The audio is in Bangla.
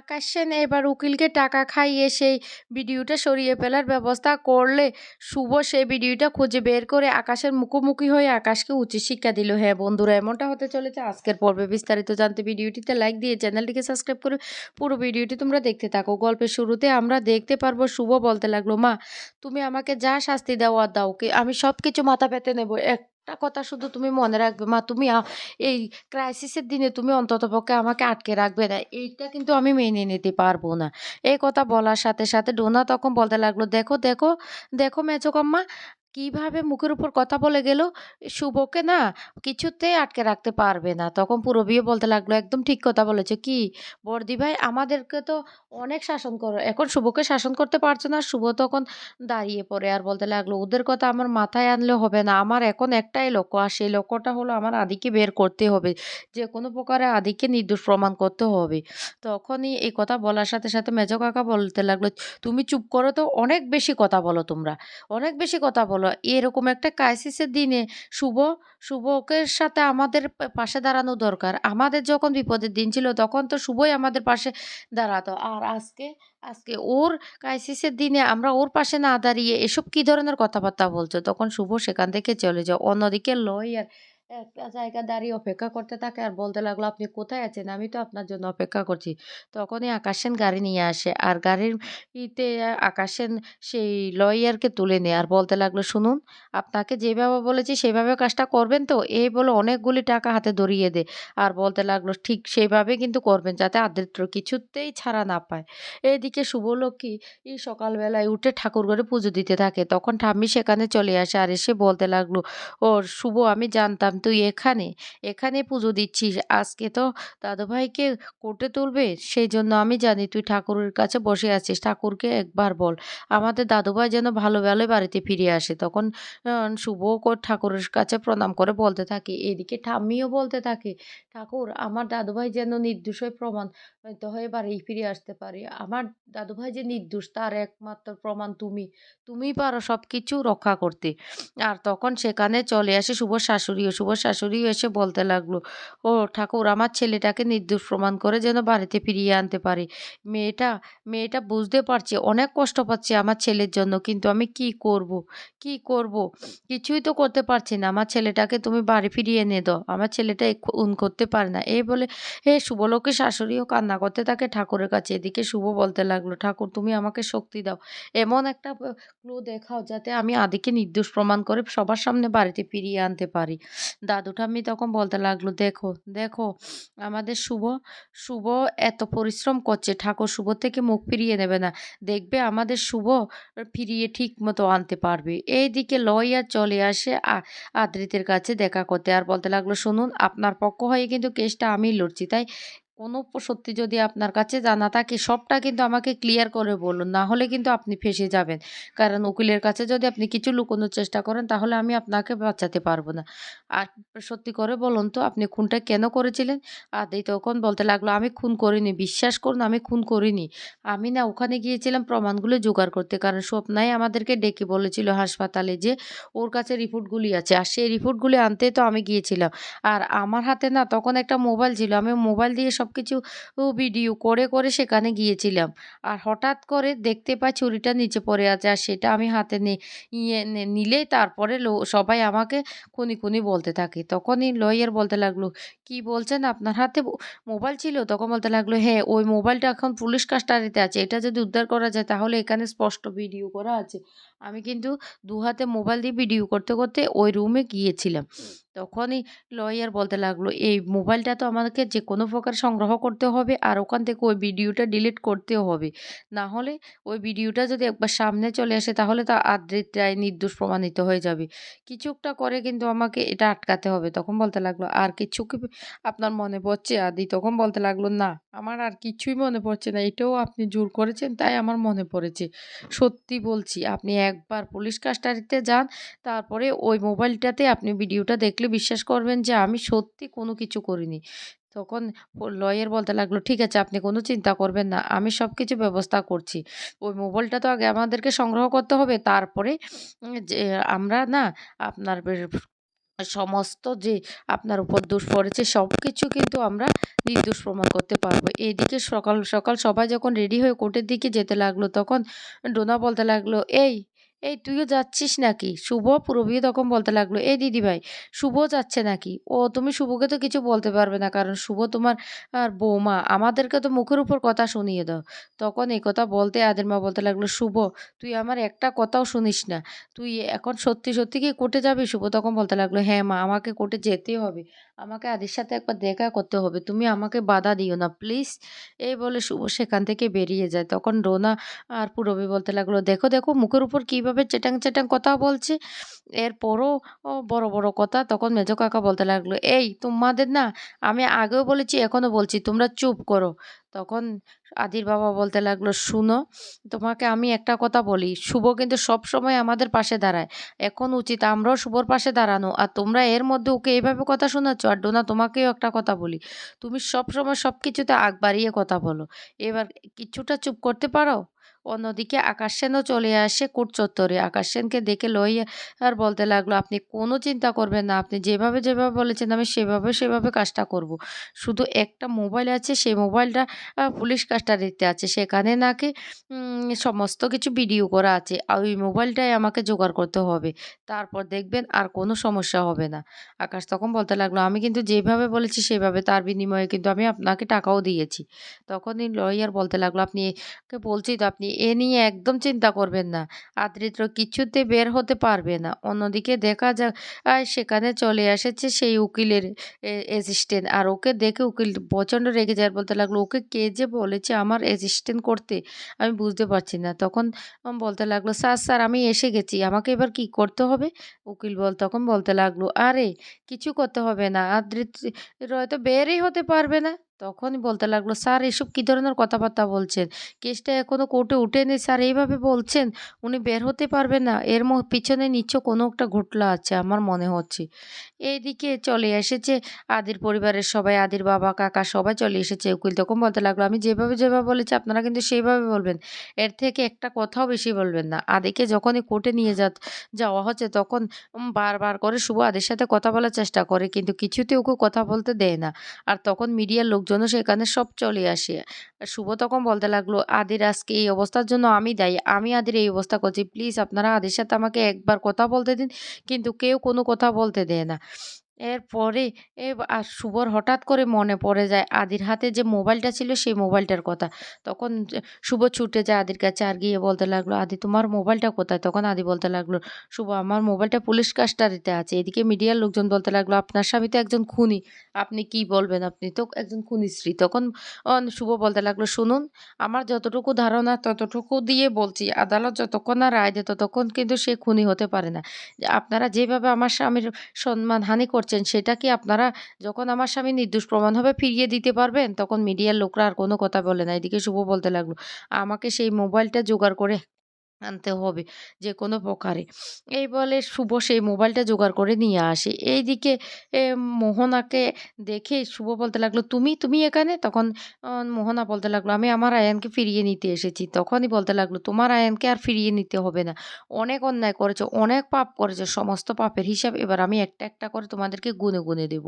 আকাশ সেন এবার উকিলকে টাকা খাইয়ে সেই ভিডিওটা সরিয়ে ফেলার ব্যবস্থা করলে শুভ সেই ভিডিওটা খুঁজে বের করে আকাশের মুখোমুখি হয়ে আকাশকে উচিত শিক্ষা দিল। হ্যাঁ বন্ধুরা, এমনটা হতে চলেছে। আজকের পর্বে বিস্তারিত জানতে ভিডিওটিতে লাইক দিয়ে চ্যানেলটিকে সাবস্ক্রাইব করে পুরো ভিডিওটি তোমরা দেখতে থাকো। গল্পের শুরুতে আমরা দেখতে পারব শুভ বলতে লাগল, মা, তুমি আমাকে যা শাস্তি দেওয়া দাও, কি, আমি সব কিছু মাথা পেতে নেব। একটা কথা শুধু তুমি মনে রাখবে, মা, তুমি এই ক্রাইসিসের দিনে তুমি অন্ততপক্ষে আমাকে আটকে রাখবে না। এইটা কিন্তু আমি মেনে নিতে পারব না। এই কথা বলার সাথে সাথে ডোনা তখন বলতে লাগল, দেখো দেখো দেখো মেচকাম্মা কীভাবে মুখের উপর কথা বলে গেল, শুভকে না কিছুতেই আটকে রাখতে পারবে না। তখন পুরবিও বলতে লাগল, একদম ঠিক কথা বলেছে। কি? বর্দি ভাই, আমাদেরকে তো অনেক শাসন করো, এখন শুভকে শাসন করতে পারছে না। শুভ তখন দাঁড়িয়ে পড়ে আর বলতে লাগল, ওদের কথা আমার মাথায় আনলে হবে না। আমার এখন একটাই লক্ষ্য, আর সেই লক্ষ্যটা হলো আমার আদিকে বের করতে হবে। যে কোনো প্রকারে আদিকে নির্দোষ প্রমাণ করতে হবে। তখনই এই কথা বলার সাথে সাথে মেজ কাকা বলতে লাগল, তুমি চুপ করো তো, অনেক বেশি কথা বলো তোমরা। অনেক বেশি কথা বলো এরকম একটা ক্রাইসিসের দিনে শুভ, শুভকের সাথে আমাদের পাশে দাঁড়ানো দরকার। আমাদের যখন বিপদের দিন ছিল, তখন তো শুভই আমাদের পাশে দাঁড়াতো। আর আজকে আজকে ওর ক্রাইসিসের দিনে আমরা ওর পাশে না দাঁড়িয়ে এসব কি ধরনের কথাবার্তা বলছো? তখন শুভ সেখান থেকে চলে যাও অন্যদিকে লয়ার একটা জায়গায় দাঁড়িয়ে অপেক্ষা করতে থাকে আর বলতে লাগল, আপনি কোথায় আছেন? আমি তো আপনার জন্য অপেক্ষা করছি। তখনই আকাশেন গাড়ি নিয়ে আসে আর গাড়ির ইতে আকাশেন সেই লয়ারকে তুলে নেয় আর বলতে লাগল, শুনুন, আপনাকে যেভাবে বলেছি সেভাবে কাজটা করবেন তো? এই বলে অনেকগুলি টাকা হাতে ধরিয়ে দে আর বলতে লাগল, ঠিক সেইভাবে কিন্তু করবেন যাতে আদ্রিত্র কিছুতেই ছাড়া না পায়। এইদিকে শুভলক্ষ্মী এই সকালবেলায় উঠে ঠাকুর ঘরে পুজো দিতে থাকে। তখন ঠাম্মি সেখানে চলে আসে আর এসে বলতে লাগল, ও শুভ, আমি জানতাম তুই এখানে? এখানে পুজো দিচ্ছিস? আজকে তো দাদুভাইকে কোর্টে তুলবে? সেই জন্য আমি জানি তুই ঠাকুরের কাছে বসে আছিস। ঠাকুরকে একবার বল। আমাদের দাদুভাই যেন ভালো ভালোই বাড়িতে ফিরে আসে। তখন শুভ ঠাকুরের কাছে প্রণাম করে বলতে থাকে। এদিকে ঠাম্মিও বলতে থাকে, ঠাকুর, আমার দাদুভাই যেন নির্দোষ হয়ে প্রমাণ হয়ে বাড়ি ফিরে আসতে পারে। আমার দাদুভাই যে নির্দোষ, তার একমাত্র প্রমাণ তুমি। তুমিই পারো সব কিছু রক্ষা করতে। আর তখন সেখানে চলে আসে শুভ শাশুড়িও শুভ শাশুড়িও এসে বলতে লাগল, ও ঠাকুর, আমার ছেলেটাকে নির্দোষ প্রমাণ করে যেন বাড়িতে ফিরিয়ে আনতে পারে। মেয়েটা মেয়েটা বুঝতে পারছে, অনেক কষ্ট পাচ্ছে আমার ছেলের জন্য, কিন্তু আমি কি করব? কি করব? কিছুই তো করতে পারছি না। আমার ছেলেটাকে তুমি বাড়ি ফিরিয়ে এনে দাও। আমার ছেলেটা উন করতে পারে না। এই বলে হে শুভলোকের শাশুড়িও কান্না করতে থাকে ঠাকুরের কাছে। এদিকে শুভ বলতে লাগল, ঠাকুর, তুমি আমাকে শক্তি দাও। এমন একটা ক্লু দেখাও যাতে আমি আদিকে নির্দোষ প্রমাণ করে সবার সামনে বাড়িতে ফিরিয়ে আনতে পারি। দাদু ঠাম্মি তখন বলতে লাগল, দেখো দেখো, আমাদের শুভ শুভ এত পরিশ্রম করছে, ঠাকুর শুভ থেকে মুখ ফিরিয়ে নেবে না। দেখবে আমাদের শুভ ফিরিয়ে ঠিক মতো আনতে পারবে। এই এইদিকে লইয়া চলে আসে আদ্রিতের কাছে দেখা করতে। আর বলতে লাগল, শুনুন, আপনার পক্ষ হয়ে কিন্তু কেসটা আমি লড়ছি। তাই কোনো সত্যি যদি আপনার কাছে জানা থাকে, সবটা কিন্তু আমাকে ক্লিয়ার করে বলুন। না হলে কিন্তু আপনি ফেসে যাবেন। কারণ উকিলের কাছে যদি আপনি কিছু লুকোনোর চেষ্টা করেন, তাহলে আমি আপনাকে বাঁচাতে পারব না। আর সত্যি করে বলুন তো, আপনি খুনটা কেন করেছিলেন? আদি তখন বলতে লাগল, আমি খুন করিনি, বিশ্বাস করুন, আমি খুন করিনি। আমি না ওখানে গিয়েছিলাম প্রমাণগুলো জোগাড় করতে। কারণ স্বপ্নাই আমাদেরকে ডেকে বলেছিল হাসপাতালে যে, ওর কাছে রিপোর্টগুলি আছে। আর সেই রিপোর্টগুলি আনতে তো আমি গিয়েছিলাম। আর আমার হাতে না তখন একটা মোবাইল ছিল। আমি মোবাইল দিয়ে সব কিছু ভিডিও করে করে সেখানে গিয়েছিলাম। আর হঠাৎ করে দেখতে পাই ছুরিটা নিচে পড়ে আছে আর সেটা আমি হাতে নিয়ে নিলেই তারপরে সবাই আমাকে খুনি খুনি বলতে থাকে। তখনই লয়ার বলতে লাগল, কি বলছেন আপনার হাতে? মোবাইল ছিল? তখন বলতে লাগল হ্যাঁ ওই মোবাইলটা এখন পুলিশ কাস্টাডিতে আছে। এটা যদি উদ্ধার করা যায় তাহলে এখানে স্পষ্ট ভিডিও করা আছে। আমি কিন্তু দু হাতে মোবাইল দিয়ে ভিডিও করতে করতে ওই রুমে গিয়েছিলাম। তখনই লয়ার বলতে লাগল, এই মোবাইলটা তো আমাকে যে কোনো প্রকার সংগ্রহ করতে হবে আর ওখান থেকে ওই ভিডিওটা ডিলিট করতেও হবে। না হলে ওই ভিডিওটা যদি একবার সামনে চলে আসে তাহলে তা আদ্রিত রায় নির্দোষ প্রমাণিত হয়ে যাবে। কিছুটা করে কিন্তু আমাকে এটা আটকাতে হবে। তখন বলতে লাগল, আর কিছু কি আপনার মনে পড়ছে আদি? তখন বলতে লাগল, না, আমার আর কিছুই মনে পড়ছে না, এটাও আপনি জোর করেছেন, তাই আমার মনে পড়েছে। সত্যি বলছি, আপনি একবার পুলিশ কাস্টারিতে যান, তারপরে ওই মোবাইলটাতে আপনি ভিডিওটা দেখলে বিশ্বাস করবেন যে আমি সত্যি কোনো কিছু করিনি। তখন লয়ার বলতে লাগল ঠিক আছে আপনি কোনো চিন্তা করবেন না আমি সব কিছু ব্যবস্থা করছি। ওই মোবাইলটা তো আগে আমাদেরকে সংগ্রহ করতে হবে। তারপরে যে আমরা না আপনার সমস্ত যে আপনার উপর দোষ পড়েছে সব কিছু কিন্তু আমরা নির্দোষ প্রমাণ করতে পারব। এদিকে সকাল, সকাল সবাই যখন রেডি হয়ে কোর্টের দিকে যেতে লাগল তখন ডোনা বলতে লাগল, "এই, এই তুইও যাচ্ছিস নাকি?" শুভ পূরবী তখন বলতে লাগল, "এই দিদিভাই শুভ যাচ্ছে নাকি?" "ও তুমি শুভকে তো কিছু বলতে পারবে না কারণ শুভ তোমার আর বৌমা। আমাদেরকে তো মুখের উপর কথা শুনিয়ে দাও।" তখন এই কথা বলতে আদের মা বলতে লাগল, "শুভ তুই আমার একটা কথাও শুনিস না। তুই এখন সত্যি, সত্যি কি কোর্টে যাবি?" শুভ তখন বলতে লাগল, "হ্যাঁ মা, আমাকে কোর্টে যেতে হবে। আমাকে আদির সাথে একবার দেখা করতে হবে। তুমি আমাকে বাধা দিও না প্লিজ।" এই বলে শুভ সেখান থেকে বেরিয়ে যায়। তখন রোনা আর পুরবি বলতে লাগল, "দেখো, দেখো মুখের উপর কীভাবে চেটাং চেটাং কথা বলছে। এরপরও বড়, বড় কথা।" তখন মেজ কাকা বলতে লাগল, "এই তোমাদের না আমি আগেও বলেছি এখনও বলছি তোমরা চুপ করো।" তখন আদির বাবা বলতে লাগল, "শুনো, তোমাকে আমি একটা কথা বলি, শুভ কিন্তু সব সময় আমাদের পাশে দাঁড়ায়। এখন উচিত আমরাও শুভর পাশে দাঁড়ানো। আর তোমরা এর মধ্যে ওকে এইভাবে কথা শোনাচ্ছ। আর ডোনা তোমাকেও একটা কথা বলি, তুমি সব সময় সব কিছুতে আগ বাড়িয়ে কথা বলো। এবার কিছুটা চুপ করতে পারো?" অন্যদিকে আকাশ সেনও চলে আসে কোর্ট চত্বরে। আকাশ সেনকে দেখে আর বলতে লাগল, "আপনি কোনো চিন্তা করবেন না। আপনি যেভাবে, যেভাবে বলেছেন আমি সেভাবে, সেভাবে কাজটা করব। শুধু একটা মোবাইল আছে সেই মোবাইলটা পুলিশ পুলিশ কাস্টাডিতে আছে। সেখানে নাকি সমস্ত কিছু ভিডিও করা আছে। আর ওই মোবাইলটাই আমাকে জোগাড় করতে হবে। তারপর দেখবেন আর কোনো সমস্যা হবে না।" আকাশ তখন বলতে লাগল, "আমি কিন্তু যেভাবে বলেছি সেভাবে তার বিনিময়ে কিন্তু আমি আপনাকে টাকাও দিয়েছি।" তখনই লয়ার বলতে লাগল, "আপনি বলছি তো আপনি এ নিয়ে একদম চিন্তা করবেন না। আদ্রিত্র কিছুতে বের হতে পারবে না।" অন্যদিকে দেখা যাক আ সেখানে চলে এসেছে সেই উকিলের অ্যাসিস্ট্যান্ট। আর ওকে দেখে উকিল প্রচণ্ড রেগে যায় বলতে লাগল, "ওকে কে যে বলেছে আমার অ্যাসিস্ট্যান্ট করতে আমি বুঝতে পারছি না।" তখন বলতে লাগল, "স্যার, স্যার আমি এসে গেছি। আমাকে এবার কি করতে হবে?" উকিল বল তখন বলতে লাগল, "আরে কিছু করতে হবে না। আদ্রিত্রি হয়তো বেরই হতে পারবে না।" তখনই বলতে লাগল, "স্যার এসব কী ধরনের কথাবার্তা বলছেন? কেসটা এখনও কোর্টে উঠেনি স্যার এইভাবে বলছেন? উনি বের হতে পারবেন না? এর পিছনে নিশ্চয় কোনো একটা ঘটলা আছে আমার মনে হচ্ছে।" এইদিকে চলে এসেছে আদির পরিবারের সবাই, আদির বাবা, কাকা সবাই চলে এসেছে। উকিল তখন বলতে লাগল, "আমি যেভাবে, যেভাবে বলেছি আপনারা কিন্তু সেইভাবে বলবেন। এর থেকে একটা কথাও বেশি বলবেন না।" আদিকে যখনই কোর্টে নিয়ে যাত যাওয়া হচ্ছে তখন বারবার করে শুভ আদির সাথে কথা বলার চেষ্টা করে কিন্তু কিছুতে ওকে কথা বলতে দেয় না। আর তখন মিডিয়ার লোকজনও সেখানে সব চলে আসে। শুভ তখন বলতে লাগল, "আদির আজকে এই অবস্থার জন্য আমি দায়ী। আমি আদির এই অবস্থা করছি। প্লিজ আপনারা আদির সাথে আমাকে একবার কথা বলতে দিন।" কিন্তু কেউ কোনো কথা বলতে দেয় না। এরপরে এ আর শুভর হঠাৎ করে মনে পড়ে যায় আদির হাতে যে মোবাইলটা ছিল সেই মোবাইলটার কথা। তখন শুভ ছুটে যায় আদির কাছে আর গিয়ে বলতে লাগল, "আদি তোমার মোবাইলটা কোথায়?" তখন আদি বলতে লাগল, "শুভ আমার মোবাইলটা পুলিশ কাস্টারিতে আছে।" এদিকে মিডিয়ার লোকজন বলতে লাগল, "আপনার স্বামী তো একজন খুনি। আপনি কি বলবেন? আপনি তো একজন খুনির স্ত্রী।" তখন শুভ বলতে লাগল, "শুনুন, আমার যতটুকু ধারণা ততটুকু দিয়ে বলছি। আদালত যতক্ষণ না রায় দেয় ততক্ষণ কিন্তু সে খুনি হতে পারে না। আপনারা যেভাবে আমার স্বামীর সম্মানহানি করছেন সেটা কি আপনারা যখন আমার স্বামী নির্দোষ প্রমাণ হবে ফিরিয়ে দিতে পারবেন?" তখন মিডিয়ার লোকরা আর কোনো কথা বলে না। এদিকে শুভ বলতে লাগল, "আমাকে সেই মোবাইলটা জোগাড় করে আনতে হবে যে কোনো প্রকারে।" এই বলে শুভ সেই মোবাইলটা জোগাড় করে নিয়ে আসে। এইদিকে মোহনাকে দেখে শুভ বলতে লাগল, "তুমি, তুমি এখানে?" তখন মোহনা বলতে লাগল, "আমি আমার আয়ানকে ফিরিয়ে নিতে এসেছি।" তখনই বলতে লাগল, "তোমার আয়ানকে আর ফিরিয়ে নিতে হবে না। অনেক অন্যায় করেছ, অনেক পাপ করেছ। সমস্ত পাপের হিসাব এবার আমি একটা, একটা করে তোমাদেরকে গুনে, গুনে দেব।"